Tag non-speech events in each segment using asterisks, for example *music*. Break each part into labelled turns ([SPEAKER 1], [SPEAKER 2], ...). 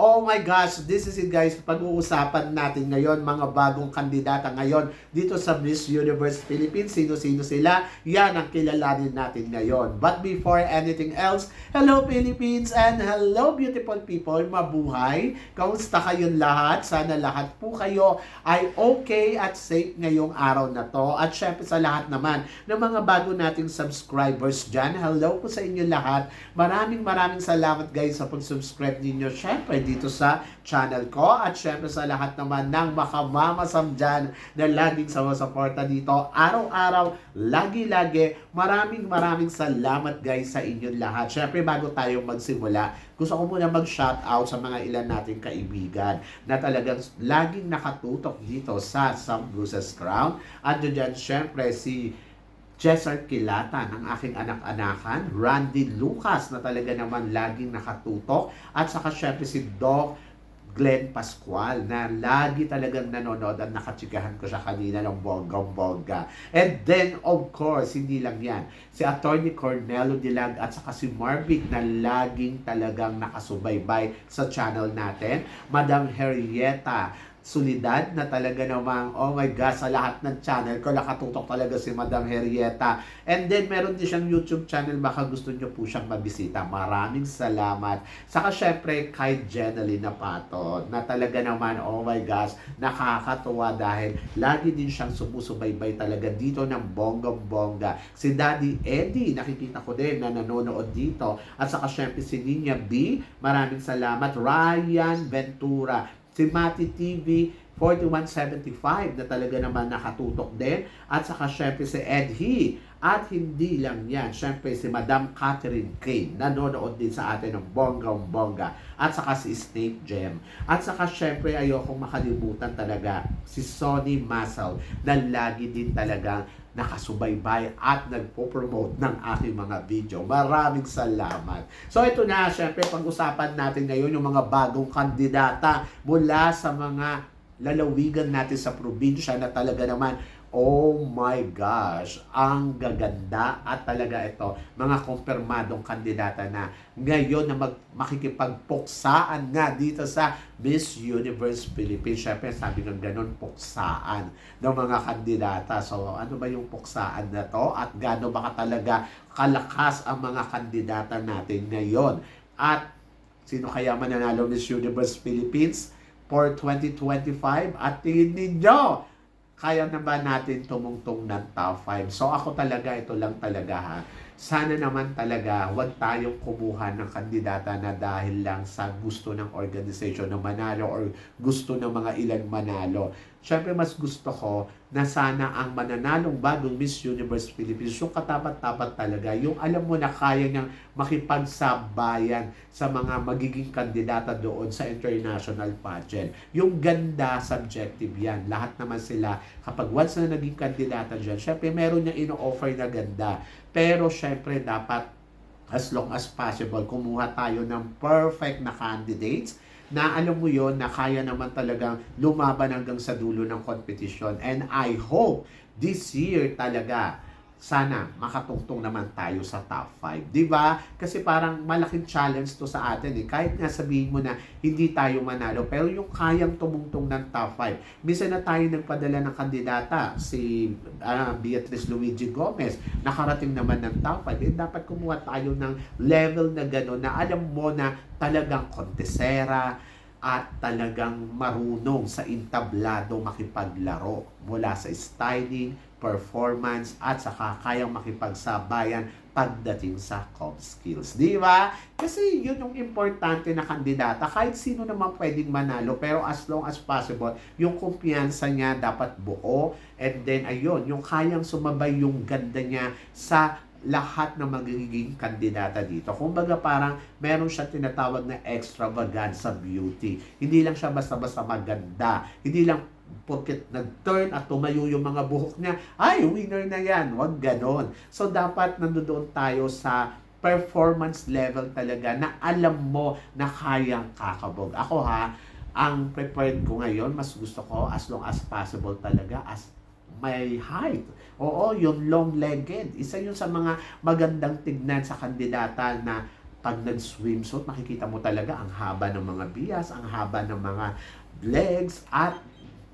[SPEAKER 1] Oh my gosh, this is it guys. Pag-uusapan natin ngayon mga bagong kandidata ngayon dito sa Miss Universe Philippines. Sino-sino sila? Yan ang kilalanin natin ngayon. But before anything else, hello Philippines and hello beautiful people. Mabuhay! Kamusta kayong lahat? Sana lahat po kayo ay okay at safe ngayong araw na to. At syempre sa lahat naman ng mga bago nating subscribers dyan, hello po sa inyo lahat. Maraming maraming salamat guys sa pag-subscribe ninyo. Syempre dito sa channel ko at syempre sa lahat naman ng makamamasam dyan na laging sumusuporta dito araw-araw, lagi-lagi. Maraming maraming salamat guys sa inyong lahat. Syempre bago tayo magsimula, gusto ko muna mag-shout out sa mga ilan nating kaibigan na talagang laging nakatutok dito sa Sam Bruce's Crown. At dyan syempre si Cesar Kilata ng aking anak-anakan, Randy Lucas na talaga naman laging nakatutok, at saka syempre si Doc Glenn Pascual na lagi talagang nanonood at nakatsikahan ko siya kanina ng bonggang-bongga. And then, of course, hindi lang yan. Si Attorney Cornelo Dilag at saka si Marvic na laging talagang nakasubaybay sa channel natin. Madam Henrietta Solidad na talaga namang, oh my God, sa lahat ng channel ko, nakatutok talaga si Madam Henrietta. And then, meron din siyang YouTube channel, baka gusto niyo po siyang mabisita. Maraming salamat. Saka syempre, kay Jeneline Napato, na talaga naman, oh my gosh, nakakatuwa dahil lagi din siyang sumusubaybay talaga dito ng bonggang-bongga. Si Daddy Eddie, nakikita ko din na nanonood dito. At saka syempre si Ninya B, maraming salamat. Ryan Ventura, si Mati TV 4175 na talaga naman nakatutok din. At saka syempre si Ed He. At hindi lang yan syempre si Madam Catherine Kane nanonood din sa atin ng bonggang bongga at saka si Snake Gem. At saka syempre ayokong makalimutan talaga si Sonny Masal na lagi din talagang nakasubaybay at nagpo-promote ng aking mga video. Maraming salamat. So ito na, syempre pag-usapan natin ngayon yung mga bagong kandidata mula sa mga lalawigan natin sa probinsya na talaga naman Oh my gosh, ang gaganda at talaga ito, mga kumpirmadong kandidata na ngayon na mag, makikipagpuksaan nga dito sa Miss Universe Philippines. Siyempre, sabi ng ganun, puksaan ng mga kandidata. So, ano ba yung puksaan na to? At gaano ba talaga kalakas ang mga kandidata natin ngayon? At sino kaya mananalo Miss Universe Philippines for 2025? At tingin ninyo, kaya na ba natin tumungtong ng top 5? So ako talaga, ito lang talaga ha. Sana naman talaga, huwag tayong kumuha ng kandidata na dahil lang sa gusto ng organization na manalo or gusto ng mga ilan manalo. Siyempre, mas gusto ko na sana ang mananalong bagong Miss Universe Philippines, yung katapat-tapat talaga, yung alam mo na kaya niyang makipagsabayan sa mga magiging kandidata doon sa international pageant. Yung ganda, subjective yan. Lahat naman sila, kapag once na naging kandidata dyan, syempre meron niya ino-offer na ganda. Pero syempre dapat as long as possible, kumuha tayo ng perfect na candidates na alam mo yon na kaya naman talagang lumaban hanggang sa dulo ng competition. And I hope this year talaga sana makatungtong naman tayo sa top 5. 'Di ba? Kasi parang malaking challenge to sa atin eh. Kahit nga sabihin mo na hindi tayo manalo, pero yung kayang tumungtong ng top 5. Minsan na tayo nagpadala ng kandidata, si uh, Beatrice Luigi Gomez, nakarating naman ng top 5. Eh, dapat kumuha tayo ng level na gano'n na alam mo na talagang kontesera, at talagang marunong sa intablado makipaglaro mula sa styling, performance at saka kayang makipagsabayan pagdating sa com skills. Di ba? Kasi yun yung importante na kandidata. Kahit sino naman pwedeng manalo pero as long as possible, yung kumpiyansa niya dapat buo and then ayun, yung kayang sumabay yung ganda niya sa lahat ng magiging kandidata dito. Kumbaga parang meron siya tinatawag na extravaganza beauty. Hindi lang siya basta-basta maganda. Hindi lang porket nag-turn at tumayo yung mga buhok niya, ay, winner na yan. Huwag ganon. So, dapat nandoon tayo sa performance level talaga na alam mo na kayang kakabog. Ako ha, ang prepared ko ngayon, mas gusto ko as long as possible talaga as may height. Oo, yung long-legged. Isa yun sa mga magandang tignan sa kandidata na pag nag-swimsuit, makikita mo talaga ang haba ng mga bias, ang haba ng mga legs, at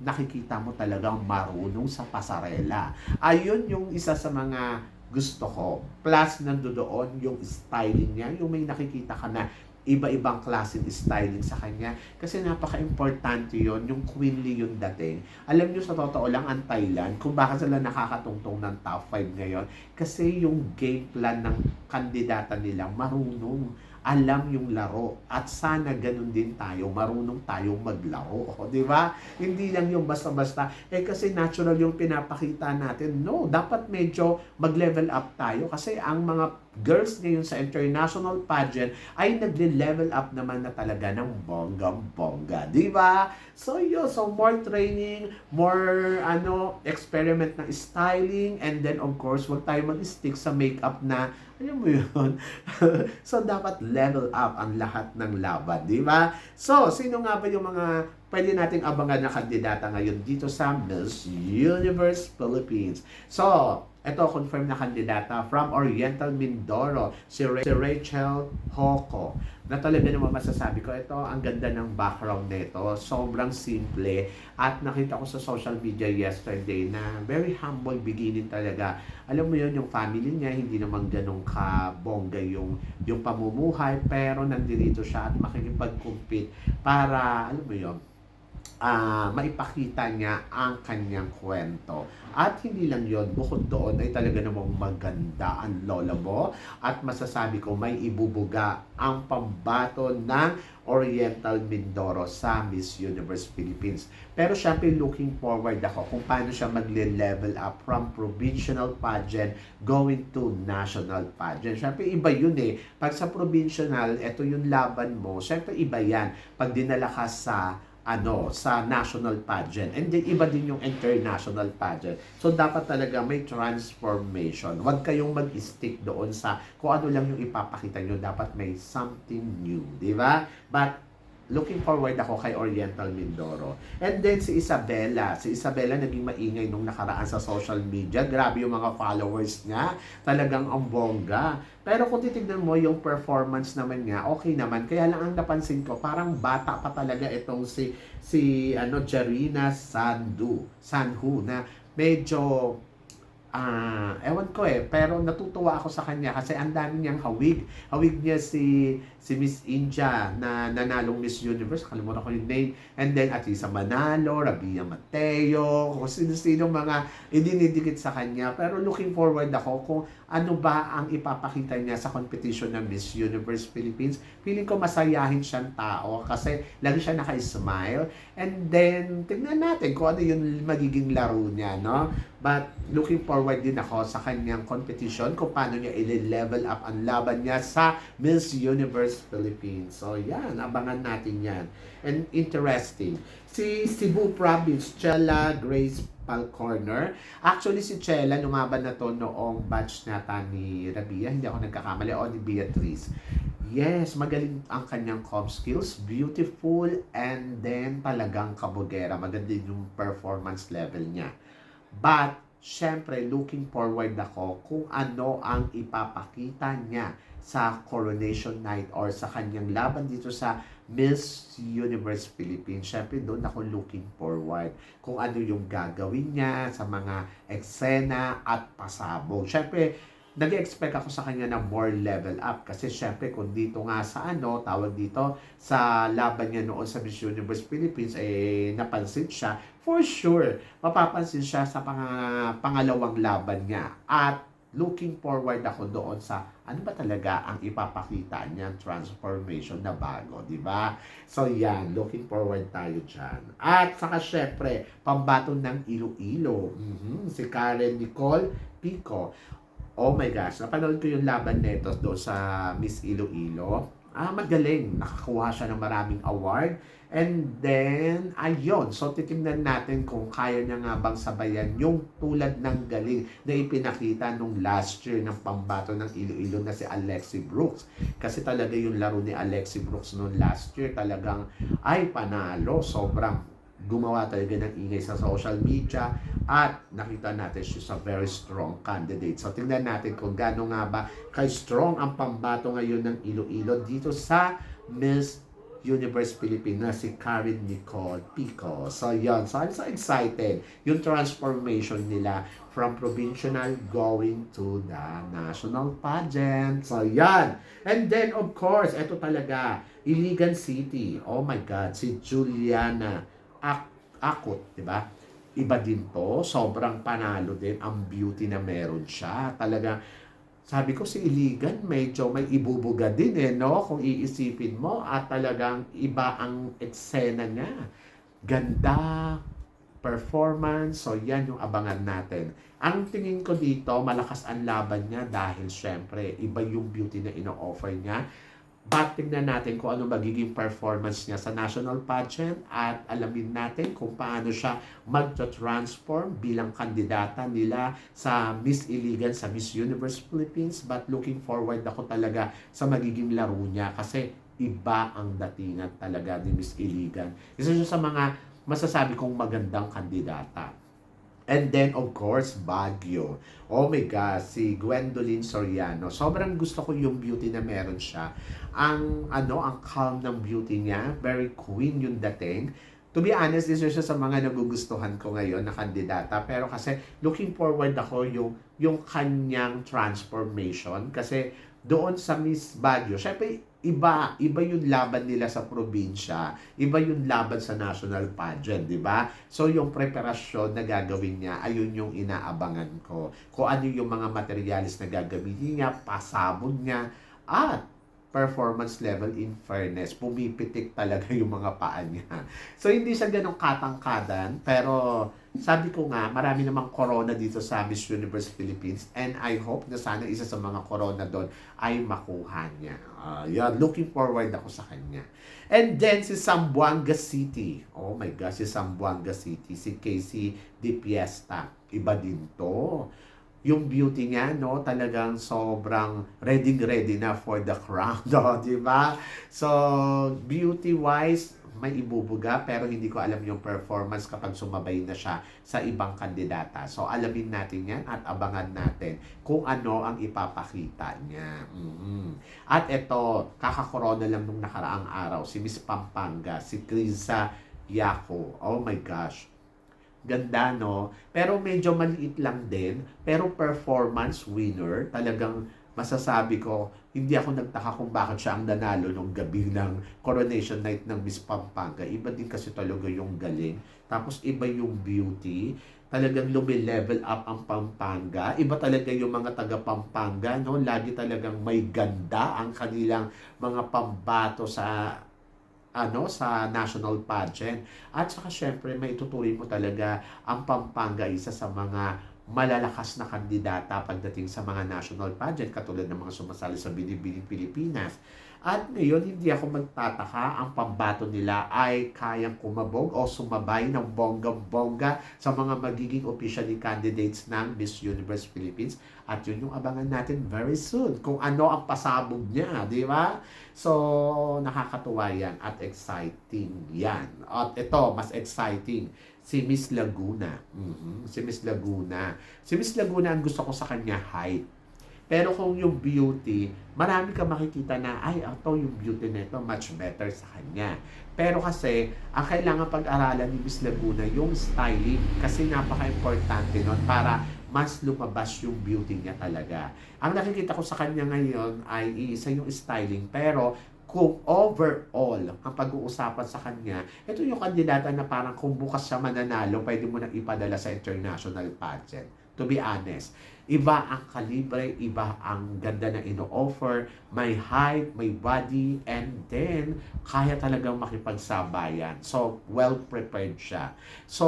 [SPEAKER 1] nakikita mo talagang marunong sa pasarela. Ayun yung isa sa mga gusto ko. Plus, nandoon yung styling niya, yung may nakikita ka na iba-ibang klaseng styling sa kanya. Kasi napaka-importante yon yung queenly yung dating. Alam nyo sa totoo lang, ang Thailand, kung bakit sila nakakatungtong ng top 5 ngayon, kasi yung game plan ng kandidata nila marunong alam yung laro. At sana ganun din tayo, marunong tayong maglaro. *laughs* O, di ba? Hindi lang yung basta-basta. Eh kasi natural yung pinapakita natin. No, dapat medyo mag-level up tayo kasi ang mga girls ngayon sa international pageant ay nagle-level up naman na talaga ng bonggang-bongga. Di ba? So yun, so more training, more ano, experiment ng styling, and then of course, wag tayo mag-stick sa makeup na alam mo yun? *laughs* so, dapat level up ang lahat ng laban, di ba? So, sino nga ba yung mga pwede nating abangan na kandidata ngayon dito sa Miss Universe Philippines? So, ito, confirm na kandidata from Oriental Mindoro, si, Ra- si Rachel Hoco. Na talaga naman masasabi ko, ito, ang ganda ng background nito. Sobrang simple. At nakita ko sa social media yesterday na very humble beginning talaga. Alam mo yun, yung family niya, hindi naman ganun kabongga yung, yung pamumuhay. Pero nandito siya at makikipag-compete para, alam mo yun, ah maipakita niya ang kanyang kwento. At hindi lang yon bukod doon ay talaga namang maganda ang lola mo at masasabi ko may ibubuga ang pambato ng Oriental Mindoro sa Miss Universe Philippines. Pero syempre looking forward ako kung paano siya magle-level up from provincial pageant going to national pageant. Syempre iba yun eh. Pag sa provincial, ito yung laban mo. Syempre iba yan. Pag dinala ka sa ano sa national pageant. And then iba din yung international pageant. So dapat talaga may transformation. Huwag kayong mag-stick doon sa kung ano lang yung ipapakita nyo. Dapat may something new di ba? But looking forward ako kay Oriental Mindoro. And then si Isabella. Si Isabella naging maingay nung nakaraan sa social media. Grabe yung mga followers niya. Talagang ang bongga. Pero kung titignan mo yung performance naman niya, okay naman. Kaya lang ang napansin ko, parang bata pa talaga itong si si ano Jarina Sandu, Sanhu na medyo ah, ewan ko eh, pero natutuwa ako sa kanya kasi ang dami niyang hawig. Hawig niya si si Miss India na nanalong Miss Universe, kalimutan ko yung name. And then Atisa Manalo, Rabia Mateo, kung sino-sino mga idinidikit sa kanya. Pero looking forward ako kung ano ba ang ipapakita niya sa competition ng Miss Universe Philippines. Feeling ko masayahin siyang tao kasi lagi siya naka-smile. And then, tignan natin kung ano yung magiging laro niya, no? But looking forward din ako sa kanyang competition kung paano niya i-level up ang laban niya sa Miss Universe Philippines. So yan, abangan natin yan. And interesting. Si Cebu Province, Chela Grace Palcorner. Actually, si Chela, lumaban na to noong batch nata ni Rabia. Hindi ako nagkakamali. O ni Beatrice. Yes, magaling ang kanyang com skills. Beautiful. And then, talagang kabugera. Maganda yung performance level niya. But, syempre, looking forward ako kung ano ang ipapakita niya sa coronation night or sa kanyang laban dito sa Miss Universe Philippines. Syempre, doon ako looking forward kung ano yung gagawin niya sa mga eksena at pasabog. Syempre, nag-expect ako sa kanya na more level up kasi syempre kung dito nga sa ano tawag dito sa laban niya noon sa Miss Universe Philippines eh napansin siya for sure mapapansin siya sa pang- pangalawang laban niya at looking forward ako doon sa ano ba talaga ang ipapakita niyang transformation na bago, di ba? So yan, looking forward tayo dyan. At saka syempre, pambato ng Iloilo, Mhm, si Karen Nicole Pico. Oh my gosh, napanood ko yung laban nito doon sa Miss Iloilo. Ah, magaling. Nakakuha siya ng maraming award. And then, ayun. So, titingnan natin kung kaya niya nga bang sabayan yung tulad ng galing na ipinakita nung last year ng pambato ng Iloilo na si Alexi Brooks. Kasi talaga yung laro ni Alexi Brooks nung last year talagang ay panalo. Sobrang gumawa talaga ng ingay sa social media at nakita natin she's a very strong candidate. So tingnan natin kung gaano nga ba kay-strong ang pambato ngayon ng Iloilo dito sa Miss Universe Pilipinas si Karen Nicole Pico. So yon so I'm so excited. Yung transformation nila from provincial going to the national pageant. So yan. And then of course, ito talaga, Iligan City. Oh my God, si Juliana Ak Akot, di ba? Iba din to, sobrang panalo din ang beauty na meron siya. Talaga, sabi ko si Iligan, medyo may ibubuga din eh, no? Kung iisipin mo, at talagang iba ang eksena niya. Ganda, performance, so yan yung abangan natin. Ang tingin ko dito, malakas ang laban niya dahil syempre, iba yung beauty na ino-offer niya. But tingnan natin kung ano magiging performance niya sa national pageant at alamin natin kung paano siya magta-transform bilang kandidata nila sa Miss Iligan sa Miss Universe Philippines. But looking forward ako talaga sa magiging laro niya kasi iba ang datingan talaga ni Miss Iligan. Isa siya sa mga masasabi kong magandang kandidata. And then, of course, Baguio. Oh my God, si Gwendolyn Soriano. Sobrang gusto ko yung beauty na meron siya. Ang, ano, ang calm ng beauty niya. Very queen yung dating. To be honest, isa siya sa mga nagugustuhan ko ngayon na kandidata. Pero kasi, looking forward ako yung, yung kanyang transformation. Kasi, doon sa Miss Baguio, syempre, iba, iba yung laban nila sa probinsya, iba yung laban sa national pageant, di ba? So yung preparasyon na gagawin niya, ayun yung inaabangan ko. Kung ano yung mga materialis na gagamitin niya, pasabog niya, at performance level in fairness, pumipitik talaga *laughs* yung mga paa niya. So hindi siya ganong katangkadan, pero sabi ko nga, marami namang corona dito sa Miss Universe Philippines and I hope na sana isa sa mga corona doon ay makuha niya. Uh, yan, looking forward ako sa kanya. And then si Zamboanga City. Oh my gosh, si Zamboanga City. Si Casey Di Fiesta. Iba din to. Yung beauty niya, no, talagang sobrang ready-ready na for the crown, *laughs* no, di ba? So, beauty-wise, may ibubuga pero hindi ko alam yung performance kapag sumabay na siya sa ibang kandidata. So alamin natin yan at abangan natin kung ano ang ipapakita niya. Mm-hmm. At ito, kakakorona lang nung nakaraang araw, si Miss Pampanga, si Krisa Yako. Oh my gosh. Ganda, no? Pero medyo maliit lang din. Pero performance winner. Talagang masasabi ko, hindi ako nagtaka kung bakit siya ang nanalo nung gabi ng coronation night ng Miss Pampanga. Iba din kasi talaga yung galing. Tapos iba yung beauty. Talagang lumi-level up ang Pampanga. Iba talaga yung mga taga Pampanga, no? Lagi talagang may ganda ang kanilang mga pambato sa ano sa national pageant. At saka syempre may tutuloy mo talaga ang Pampanga isa sa mga malalakas na kandidata pagdating sa mga national pageant katulad ng mga sumasali sa Binibining Pilipinas. At ngayon, hindi ako magtataka, ang pambato nila ay kayang kumabog o sumabay ng bonggang-bongga sa mga magiging officially candidates ng Miss Universe Philippines. At yun yung abangan natin very soon, kung ano ang pasabog niya, di ba? So, nakakatuwa yan at exciting yan. At ito, mas exciting, si Miss Laguna. Mm-hmm. Si Miss Laguna. Si Miss Laguna, ang gusto ko sa kanya, height pero kung yung beauty, marami ka makikita na, ay, ito yung beauty nito, much better sa kanya. Pero kasi, ang kailangan pag-aralan ni Miss Laguna, yung styling. Kasi napaka-importante nun para mas lumabas yung beauty niya talaga. Ang nakikita ko sa kanya ngayon ay isa yung styling. Pero kung overall ang pag-uusapan sa kanya, ito yung kandidata na parang kung bukas siya mananalo, pwede mo nang ipadala sa international pageant. To be honest Iba ang kalibre, iba ang ganda na ino-offer, may height, may body, and then kaya talagang makipagsabayan. So, well prepared siya. So,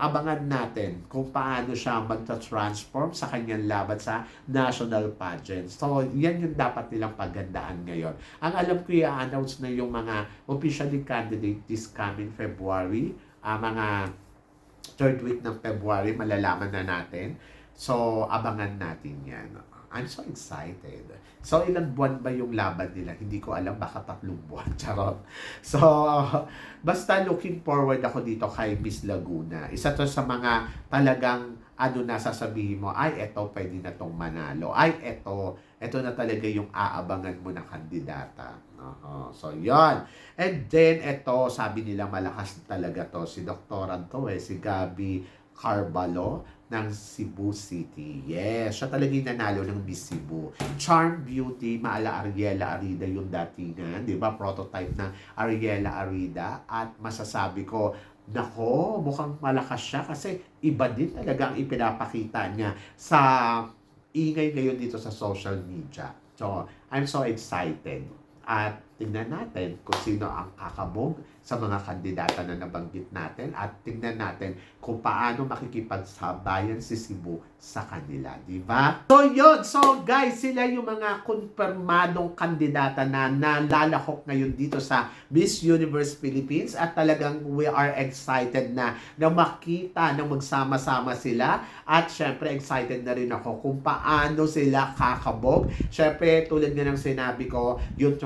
[SPEAKER 1] abangan natin kung paano siya magta-transform sa kanyang laban sa national pageant. So, yan yung dapat nilang paggandaan ngayon. Ang alam ko i-announce na yung mga officially candidate this coming February, uh, mga third week ng February, malalaman na natin So, abangan natin yan. I'm so excited. So, ilang buwan ba yung laban nila? Hindi ko alam, baka tatlong buwan. *laughs* Charot. So, basta looking forward ako dito kay Miss Laguna. Isa to sa mga talagang ano na sasabihin mo, ay, eto, pwede na tong manalo. Ay, eto, eto na talaga yung aabangan mo na kandidata. Oo. So, yon And then, eto, sabi nila malakas talaga to. Si Doktoran to eh, si Gabi Carballo ng Cebu City. Yes, siya talaga yung nanalo ng Miss Cebu. Charm Beauty, maala Ariela Arida yung datingan, di ba? Prototype ng Ariela Arida. At masasabi ko, nako, mukhang malakas siya kasi iba din talaga ang ipinapakita niya sa ingay ngayon dito sa social media. So, I'm so excited. At tingnan natin kung sino ang kakabog sa mga kandidata na nabanggit natin at tingnan natin kung paano makikipagsabayan si Cebu sa kanila, di ba? So yun, so guys, sila yung mga konfirmadong kandidata na nalalahok ngayon dito sa Miss Universe Philippines at talagang we are excited na na makita na magsama-sama sila at syempre excited na rin ako kung paano sila kakabog. Syempre, tulad nga ng sinabi ko, yung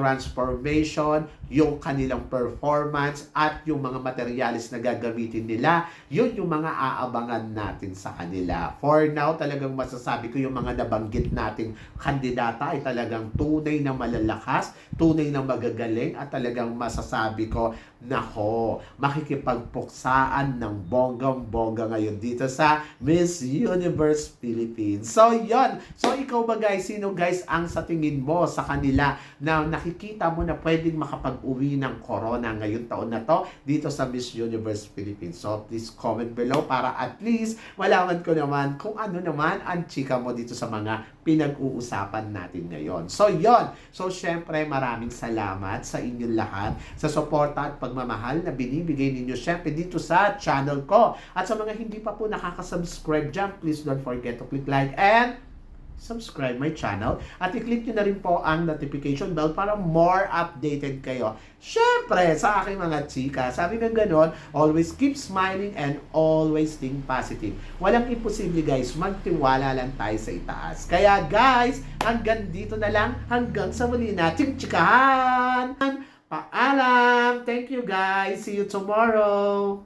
[SPEAKER 1] transformation, yung kanilang performance at yung mga materialis na gagamitin nila, yun yung mga aabangan natin sa kanila. For now, talagang masasabi ko yung mga nabanggit nating kandidata ay talagang tunay na malalakas, tunay na magagaling at talagang masasabi ko, nako, makikipagpuksaan ng bonggang-bongga ngayon dito sa Miss Universe Philippines. So, yon So, ikaw ba guys, sino guys ang sa tingin mo sa kanila na nakikita mo na pwedeng makapag-uwi ng corona ngayong taon na to dito sa Miss Universe Philippines. So, please comment below para at least malaman ko naman kung ano naman ang chika mo dito sa mga pinag-uusapan natin ngayon. So, yon So, syempre, maraming salamat sa inyong lahat sa suporta at pagmamahal na binibigay ninyo syempre dito sa channel ko. At sa mga hindi pa po nakaka-subscribe dyan, please don't forget to click like and subscribe my channel at i-click nyo na rin po ang notification bell para more updated kayo. Syempre, sa aking mga chika, sabi ng ganon, always keep smiling and always think positive. Walang imposible guys, magtiwala lang tayo sa itaas. Kaya guys, hanggang dito na lang, hanggang sa muli nating chikahan! Paalam! Thank you guys! See you tomorrow!